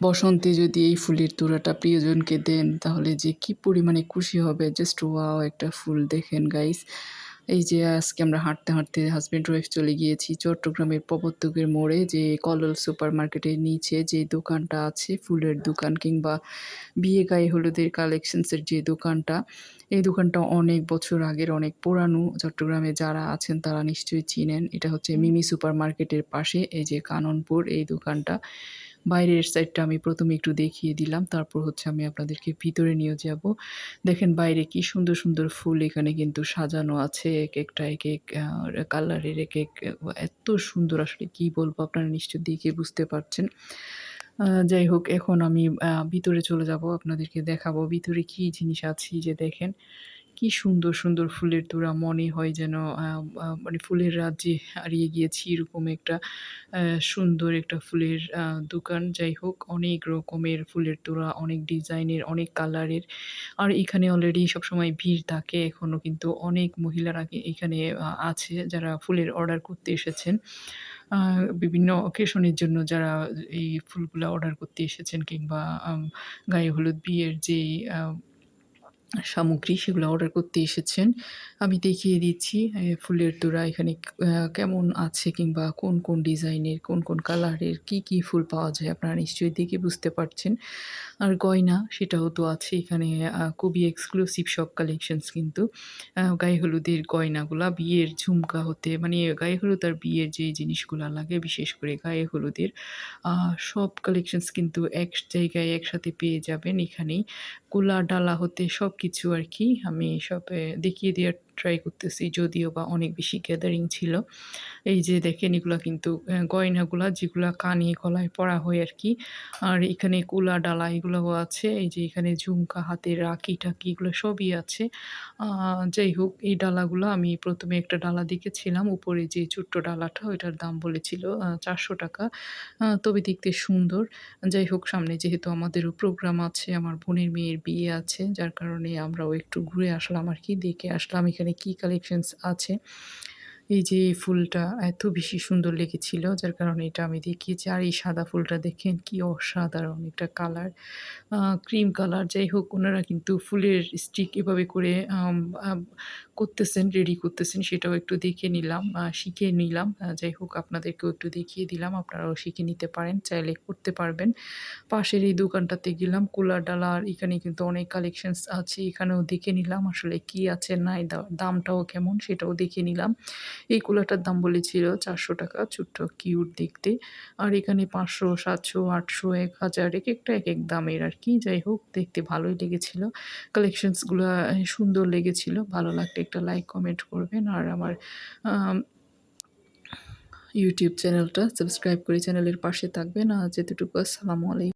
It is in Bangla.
বসন্তে যদি এই ফুলের তোড়াটা প্রিয়জনকে দেন, তাহলে যে কি পরিমাণে খুশি হবে। জাস্ট ওয়াও একটা ফুল দেখেন গাইস এই যে আজকে আমরা হাঁটতে হাঁটতে হাজব্যান্ড ওয়াইফ চলে গিয়েছি চট্টগ্রামের প্রবর্তকের মোড়ে, যে কলল সুপার মার্কেটের নিচে যে দোকানটা আছে, ফুলের দোকান কিংবা বিয়ে গায়ে হলুদের কালেকশনসের যে দোকানটা, এই দোকানটা অনেক বছর আগের, অনেক পুরানো। চট্টগ্রামে যারা আছেন তারা নিশ্চয়ই চিনেন। এটা হচ্ছে মিমি সুপার মার্কেটের পাশে, এই যে কাননপুর, এই দোকানটা। বাইরের সাইডটা আমি প্রথমে একটু দেখিয়ে দিলাম, তারপর হচ্ছে আমি আপনাদেরকে ভিতরে নিয়ে যাব। দেখেন বাইরে কি সুন্দর সুন্দর ফুল এখানে কিন্তু সাজানো আছে এক একটা এক এক কালারের এক এক এত সুন্দর আসলে কি বলব আপনারা নিশ্চয় দেখে বুঝতে পারছেন। যাই হোক, এখন আমি ভিতরে চলে যাব, আপনাদেরকে দেখাবো ভিতরে কি জিনিস আছে যে দেখেন। কি সুন্দর সুন্দর ফুলের তোড়া মনে হয় যেন মানে ফুলের রাজ্যে হারিয়ে গিয়েছি এরকম একটা সুন্দর একটা ফুলের দোকান। যাই হোক, অনেক রকমের ফুলের তোড়া, অনেক ডিজাইনের, অনেক কালারের। আর এখানে অলরেডি সবসময় ভিড় থাকে এখনও কিন্তু অনেক মহিলারা এখানে আছে যারা ফুলের অর্ডার করতে এসেছেন। বিভিন্ন অকেশনের জন্য যারা এই ফুলগুলা অর্ডার করতে এসেছেন কিংবা গায়ে হলুদ, বিয়ের যে সামগ্রী সেগুলো অর্ডার করতে এসেছেন। আমি দেখিয়ে দিচ্ছি ফুলের তোড়া এখানে কেমন আছে কিংবা কোন, কোন ডিজাইনের, কোন, কোন কালারের কী, কী ফুল পাওয়া যায় আপনারা নিশ্চয়ই দেখে বুঝতে পারছেন। আর গয়না সেটাও তো আছে এখানে খুবই এক্সক্লুসিভ সব কালেকশনস কিন্তু। গায়ে হলুদের গয়নাগুলা বিয়ের ঝুমকা হতে মানে গায়ে হলুদ আর বিয়ের যে জিনিসগুলা লাগে বিশেষ করে গায়ে হলুদের সব কালেকশনস কিন্তু এক জায়গায় একসাথে পেয়ে যাবেন এখানেই। কুলা ডালা হতে সবকিছু আরকি আমি সব দেখিয়ে দেওয়ার ট্রাই করতেছি যদিও বা অনেক বেশি গ্যাদারিং ছিল। এই যে দেখেন এগুলা কিন্তু গয়নাগুলা যেগুলা কানে গলায় পরা হয় আর কি আর এখানে কুলা ডালা এগুলোও আছে। এই যে এখানে ঝুমকা, হাতের রাখি-টাকি এগুলো সবই আছে। যাই হোক এই ডালাগুলো আমি প্রথমে একটা ডালা দেখেছিলাম উপরে যে ছোট্ট ডালাটা ওইটার দাম বলেছিল চারশো টাকা তবে দেখতে সুন্দর। যাই হোক সামনে যেহেতু আমাদেরও প্রোগ্রাম আছে, আমার বোনের মেয়ের বিয়ে আছে যার কারণে আমরাও একটু ঘুরে আসলাম আর কি দেখে আসলাম এখানে কি কালেকশনস আছে। এই যে এই ফুলটা এত বেশি সুন্দর লেগেছিল যার কারণে এটা আমি দেখিয়েছি। আর এই সাদা ফুলটা দেখেন কি অসাধারণ একটা কালার। ক্রিম কালার যাই হোক ওনারা কিন্তু ফুলের স্টিক এভাবে করে করতেছেন, রেডি করতেছেন সেটাও একটু দেখে নিলাম, শিখে নিলাম। যাই হোক আপনাদেরকেও একটু দেখিয়ে দিলাম। আপনারাও শিখে নিতে পারেন, চাইলে করতে পারবেন। পাশের এই দোকানটাতে গেলাম কুলার ডালার এখানে কিন্তু অনেক কালেকশনস আছে। এখানেও দেখে নিলাম আসলে কি আছে নাই দামটাও কেমন সেটাও দেখে নিলাম। এই কুলারটার দাম বলেছিল ৳৪০০ ছোট্ট কিউট দেখতে। আর এখানে ৫০০, ৭০০, ৮০০, ১০০০ একেকটা একেক দামের আর কি যাই হোক দেখতে ভালোই লেগেছিল। কালেকশনসগুলা সুন্দর লেগেছিল। ভালো লাগলে একটা লাইক কমেন্ট করবেন। আর আমার ইউটিউব চ্যানেলটা সাবস্ক্রাইব করে চ্যানেলের পাশে থাকবেন। আজ এতটুকু। আসসালামু আলাই